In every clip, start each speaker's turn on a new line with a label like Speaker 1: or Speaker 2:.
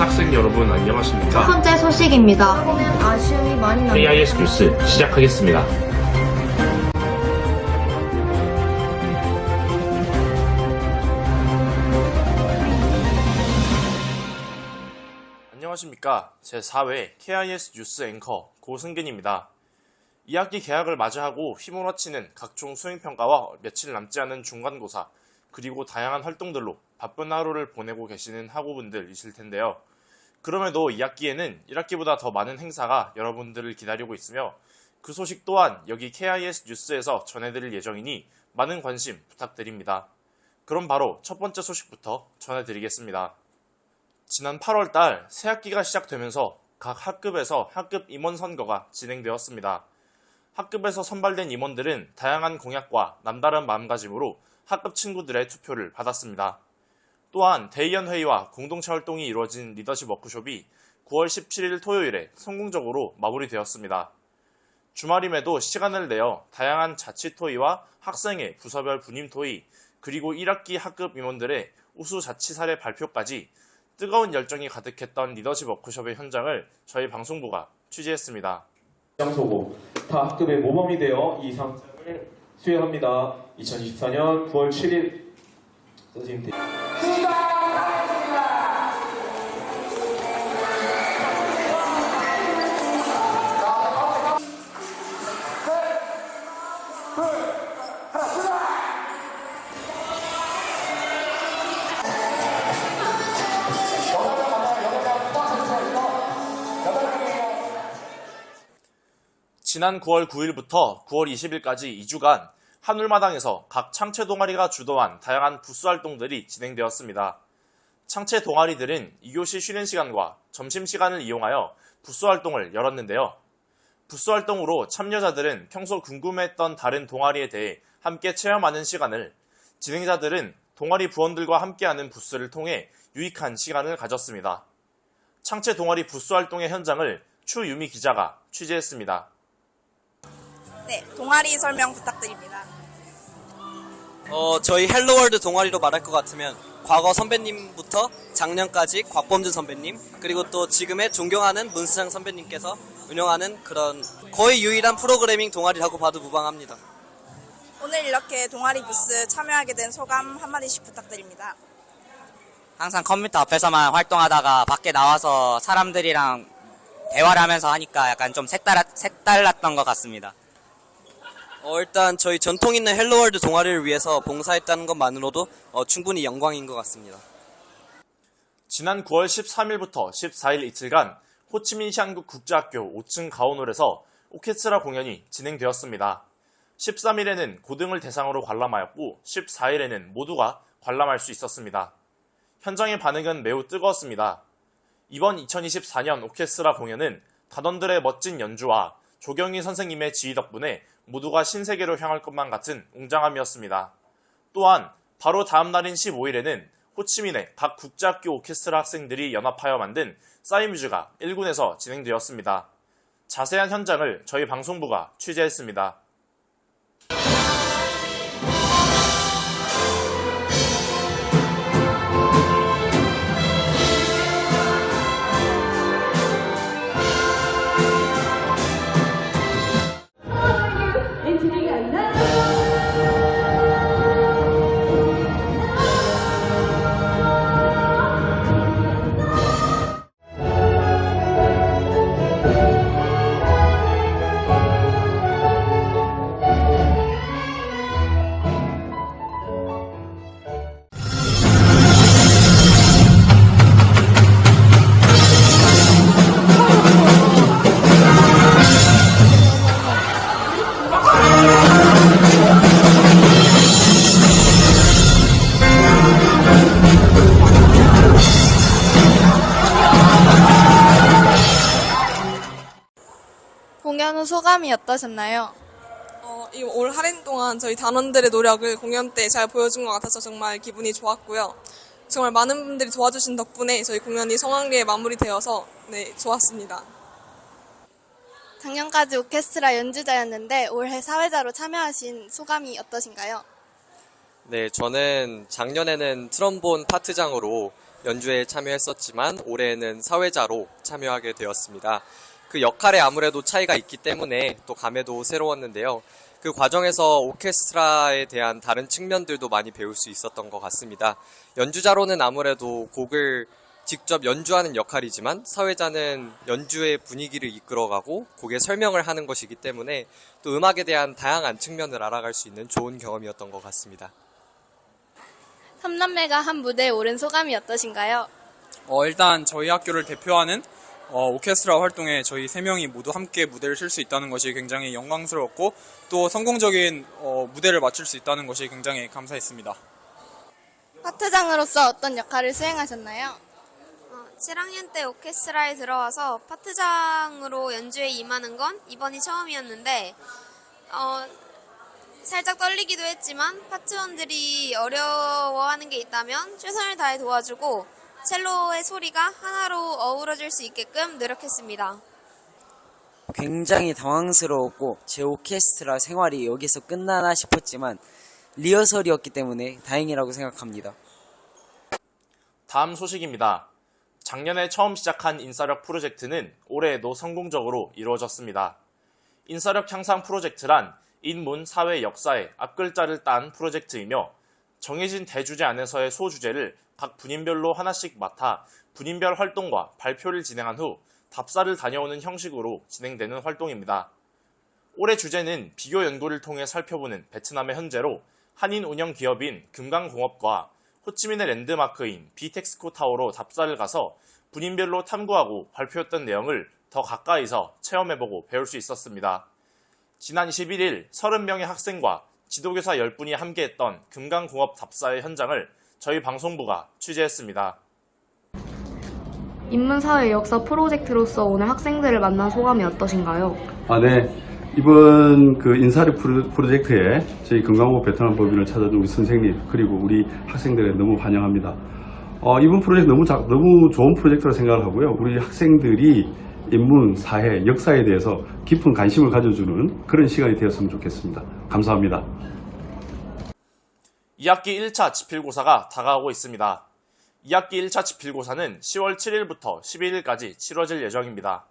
Speaker 1: 학생 여러분
Speaker 2: 첫
Speaker 1: 안녕하십니까?
Speaker 2: 번째 소식입니다.
Speaker 3: 아쉬움이 많이 남는
Speaker 1: KIS 뉴스 시작하겠습니다.
Speaker 4: 안녕하십니까. 제4회 KIS 뉴스 앵커 고승근입니다. 2학기 개학을 맞이하고 휘몰아치는 각종 수행평가와 며칠 남지 않은 중간고사, 그리고 다양한 활동들로 바쁜 하루를 보내고 계시는 학우분들이실 텐데요. 그럼에도 2학기에는 1학기보다 더 많은 행사가 여러분들을 기다리고 있으며 그 소식 또한 여기 KIS 뉴스에서 전해드릴 예정이니 많은 관심 부탁드립니다. 그럼 바로 첫 번째 소식부터 전해드리겠습니다. 지난 8월 달 새학기가 시작되면서 각 학급에서 학급 임원 선거가 진행되었습니다. 학급에서 선발된 임원들은 다양한 공약과 남다른 마음가짐으로 학급 친구들의 투표를 받았습니다. 또한 대의원 회의와 공동체 활동이 이루어진 리더십 워크숍이 9월 17일 토요일에 성공적으로 마무리되었습니다. 주말임에도 시간을 내어 다양한 자치 토의와 학생의 부서별 분임 토의, 그리고 1학기 학급 임원들의 우수 자치 사례 발표까지 뜨거운 열정이 가득했던 리더십 워크숍의 현장을 저희 방송부가 취재했습니다.
Speaker 5: 장소고 타 학급의 모범이 되어 이 상장을 수여합니다. 2024년 9월 7일
Speaker 4: 지난 9월 9일부터 9월 20일까지 2주간 한울마당에서 각 창체 동아리가 주도한 다양한 부스 활동들이 진행되었습니다. 창체 동아리들은 2교시 쉬는 시간과 점심시간을 이용하여 부스 활동을 열었는데요. 부스 활동으로 참여자들은 평소 궁금했던 다른 동아리에 대해 함께 체험하는 시간을, 진행자들은 동아리 부원들과 함께하는 부스를 통해 유익한 시간을 가졌습니다. 창체 동아리 부스 활동의 현장을 추유미 기자가 취재했습니다.
Speaker 6: 네, 동아리 설명 부탁드립니다.
Speaker 7: 어, 저희 헬로월드 동아리로 말할 것 같으면 과거 선배님부터 작년까지 곽범준 선배님 그리고 또 지금의 존경하는 문수장 선배님께서 운영하는 그런 거의 유일한 프로그래밍 동아리라고 봐도 무방합니다.
Speaker 6: 오늘 이렇게 동아리 부스 참여하게 된 소감 한마디씩 부탁드립니다.
Speaker 8: 항상 컴퓨터 앞에서만 활동하다가 밖에 나와서 사람들이랑 대화를 하면서 하니까 약간 좀 색달, 색달랐던 것 같습니다.
Speaker 7: 어, 일단 저희 전통 있는 헬로월드 동아리를 위해서 봉사했다는 것만으로도 어, 충분히 영광인 것 같습니다.
Speaker 4: 지난 9월 13일부터 14일 이틀간 호치민시 한국 국제학교 5층 가온홀에서 오케스트라 공연이 진행되었습니다. 13일에는 고등을 대상으로 관람하였고 14일에는 모두가 관람할 수 있었습니다. 현장의 반응은 매우 뜨거웠습니다. 이번 2024년 오케스트라 공연은 단원들의 멋진 연주와 조경희 선생님의 지휘 덕분에 모두가 신세계로 향할 것만 같은 웅장함이었습니다. 또한 바로 다음 날인 15일에는 호치민의 각 국제학교 오케스트라 학생들이 연합하여 만든 사이뮤즈가 1군에서 진행되었습니다. 자세한 현장을 저희 방송부가 취재했습니다.
Speaker 9: 공연 후 소감이 어떠셨나요?
Speaker 10: 어, 이올 할인 동안 저희 단원들의 노력을 공연 때 잘 보여준 것 같아서 정말 기분이 좋았고요. 정말 많은 분들이 도와주신 덕분에 저희 공연이 성황리에 마무리되어서 네, 좋았습니다.
Speaker 9: 작년까지 오케스트라 연주자였는데 올해 사회자로 참여하신 소감이 어떠신가요?
Speaker 11: 네, 저는 작년에는 트럼본 파트장으로
Speaker 2: 연주에 참여했었지만 올해는 사회자로 참여하게 되었습니다. 그 역할에 아무래도 차이가 있기 때문에 또 감회도 새로웠는데요. 그 과정에서 오케스트라에 대한 다른 측면들도 많이 배울 수 있었던 것 같습니다. 연주자로는 아무래도 곡을 직접 연주하는 역할이지만 사회자는 연주의 분위기를 이끌어가고 곡의 설명을 하는 것이기 때문에 또 음악에 대한 다양한 측면을 알아갈 수 있는 좋은 경험이었던 것 같습니다.
Speaker 9: 삼남매가 한 무대에 오른 소감이 어떠신가요?
Speaker 11: 어, 일단 저희 학교를 대표하는 어, 오케스트라 활동에 저희 세 명이 모두 함께 무대를 쓸수 있다는 것이 굉장히 영광스러웠고 또 성공적인 어, 무대를 마칠 수 있다는 것이 굉장히 감사했습니다.
Speaker 9: 파트장으로서 어떤 역할을 수행하셨나요?
Speaker 12: 7학년 때 오케스트라에 들어와서 파트장으로 연주에 임하는 건 이번이 처음이었는데 어, 살짝 떨리기도 했지만 파트원들이 어려워하는 게 있다면 최선을 다해 도와주고 첼로의 소리가 하나로 어우러질 수 있게끔 노력했습니다.
Speaker 8: 굉장히 당황스러웠고 제 오케스트라 생활이 여기서 끝나나 싶었지만 리허설이었기 때문에 다행이라고 생각합니다.
Speaker 4: 다음 소식입니다. 작년에 처음 시작한 인싸력 프로젝트는 올해에도 성공적으로 이루어졌습니다. 인싸력 향상 프로젝트란 인문, 사회, 역사의 앞글자를 딴 프로젝트이며 정해진 대주제 안에서의 소주제를 각 분인별로 하나씩 맡아 분인별 활동과 발표를 진행한 후 답사를 다녀오는 형식으로 진행되는 활동입니다. 올해 주제는 비교 연구를 통해 살펴보는 베트남의 현재로 한인 운영 기업인 금강공업과 호치민의 랜드마크인 비텍스코 타워로 답사를 가서 분인별로 탐구하고 발표했던 내용을 더 가까이서 체험해보고 배울 수 있었습니다. 지난 21일 30명의 학생과 지도교사 10분이 함께했던 금강공업 답사의 현장을 저희 방송부가 취재했습니다.
Speaker 3: 인문사회 역사 프로젝트로서 오늘 학생들을 만난 소감이 어떠신가요?
Speaker 13: 아, 네. 이번 그 인사력 프로- 프로젝트에 저희 건강보 베트남 법인을 찾아준 우리 선생님 그리고 우리 학생들에 너무 환영합니다. 어, 이번 프로젝트 너무 자- 너무 좋은 프로젝트라 생각을 하고요. 우리 학생들이 인문, 사회, 역사에 대해서 깊은 관심을 가져주는 그런 시간이 되었으면 좋겠습니다. 감사합니다.
Speaker 4: 2학기 1차 지필고사가 다가오고 있습니다. 2학기 1차 지필고사는 10월 7일부터 11일까지 치러질 예정입니다.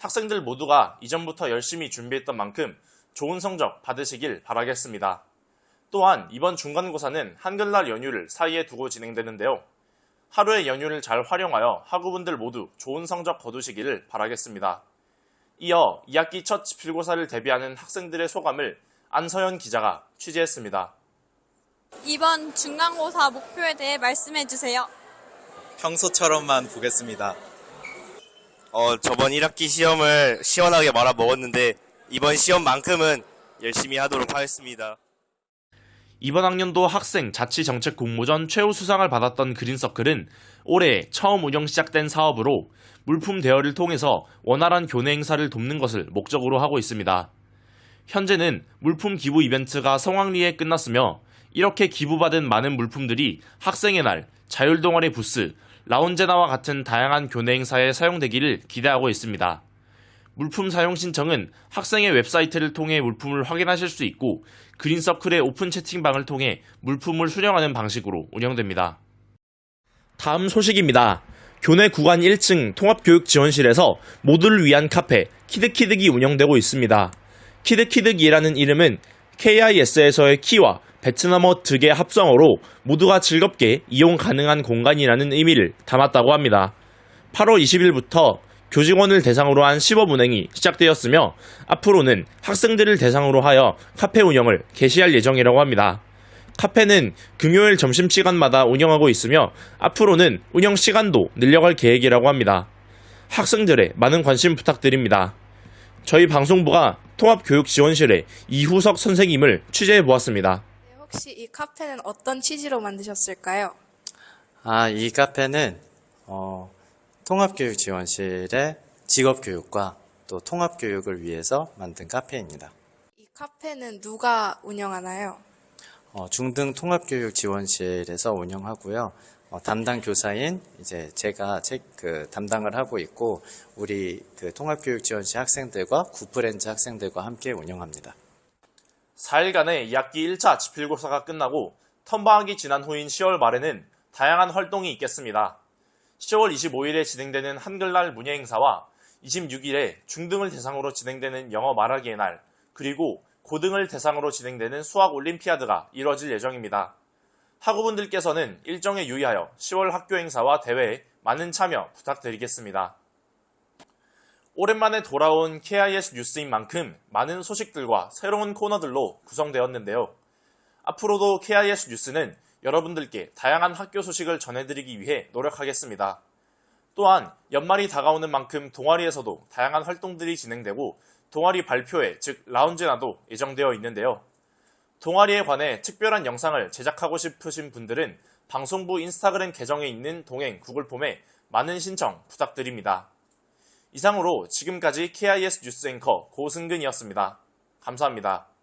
Speaker 4: 학생들 모두가 이전부터 열심히 준비했던 만큼 좋은 성적 받으시길 바라겠습니다. 또한 이번 중간고사는 한글날 연휴를 사이에 두고 진행되는데요. 하루의 연휴를 잘 활용하여 학우분들 모두 좋은 성적 거두시기를 바라겠습니다. 이어 2학기 첫 지필고사를 대비하는 학생들의 소감을 안서연 기자가 취재했습니다.
Speaker 10: 이번 중간고사 목표에 대해 말씀해 주세요.
Speaker 2: 평소처럼만 보겠습니다.
Speaker 7: 어, 저번 1학기 시험을 시원하게 말아 먹었는데 이번 시험만큼은 열심히 하도록 하겠습니다.
Speaker 4: 이번 학년도 학생 자치정책 공모전 최우 수상을 받았던 그린서클은 올해 처음 운영 시작된 사업으로 물품 대여를 통해서 원활한 교내 행사를 돕는 것을 목적으로 하고 있습니다. 현재는 물품 기부 이벤트가 성황리에 끝났으며 이렇게 기부받은 많은 물품들이 학생의 날, 자율동아리 부스, 라운제나와 같은 다양한 교내 행사에 사용되기를 기대하고 있습니다. 물품 사용 신청은 학생의 웹사이트를 통해 물품을 확인하실 수 있고 그린서클의 오픈 채팅방을 통해 물품을 수령하는 방식으로 운영됩니다. 다음 소식입니다. 교내 구간 1층 통합교육지원실에서 모두를 위한 카페 키드키드기 운영되고 있습니다. 키드키드기라는 이름은 KIS에서의 키와 베트남어 득의 합성어로 모두가 즐겁게 이용 가능한 공간이라는 의미를 담았다고 합니다. 8월 20일부터 교직원을 대상으로 한 시범 운행이 시작되었으며 앞으로는 학생들을 대상으로 하여 카페 운영을 개시할 예정이라고 합니다. 카페는 금요일 점심시간마다 운영하고 있으며 앞으로는 운영 시간도 늘려갈 계획이라고 합니다. 학생들의 많은 관심 부탁드립니다. 저희 방송부가 통합교육지원실의 이후석 선생님을 취재해 보았습니다.
Speaker 10: 혹시 이 카페는 어떤 취지로 만드셨을까요?
Speaker 2: 아, 이 카페는 어, 통합교육 지원실의 직업교육과 또 통합교육을 위해서 만든 카페입니다.
Speaker 10: 이 카페는 누가 운영하나요?
Speaker 2: 어, 중등 통합교육 지원실에서 운영하고요. 어, 담당 교사인 이제 제가 책, 그 담당을 하고 있고 우리 그 통합교육 지원실 학생들과 구프렌즈 학생들과 함께 운영합니다.
Speaker 4: 4일간의 2학기 1차 지필고사가 끝나고 턴방학이 지난 후인 10월 말에는 다양한 활동이 있겠습니다. 10월 25일에 진행되는 한글날 문예 행사와 26일에 중등을 대상으로 진행되는 영어 말하기의 날, 그리고 고등을 대상으로 진행되는 수학 올림피아드가 이뤄질 예정입니다. 학우분들께서는 일정에 유의하여 10월 학교 행사와 대회에 많은 참여 부탁드리겠습니다. 오랜만에 돌아온 KIS 뉴스인 만큼 많은 소식들과 새로운 코너들로 구성되었는데요. 앞으로도 KIS 뉴스는 여러분들께 다양한 학교 소식을 전해드리기 위해 노력하겠습니다. 또한 연말이 다가오는 만큼 동아리에서도 다양한 활동들이 진행되고 동아리 발표회, 즉 라운지나도 예정되어 있는데요. 동아리에 관해 특별한 영상을 제작하고 싶으신 분들은 방송부 인스타그램 계정에 있는 동행 구글폼에 많은 신청 부탁드립니다. 이상으로 지금까지 KIS 뉴스 앵커 고승근이었습니다. 감사합니다.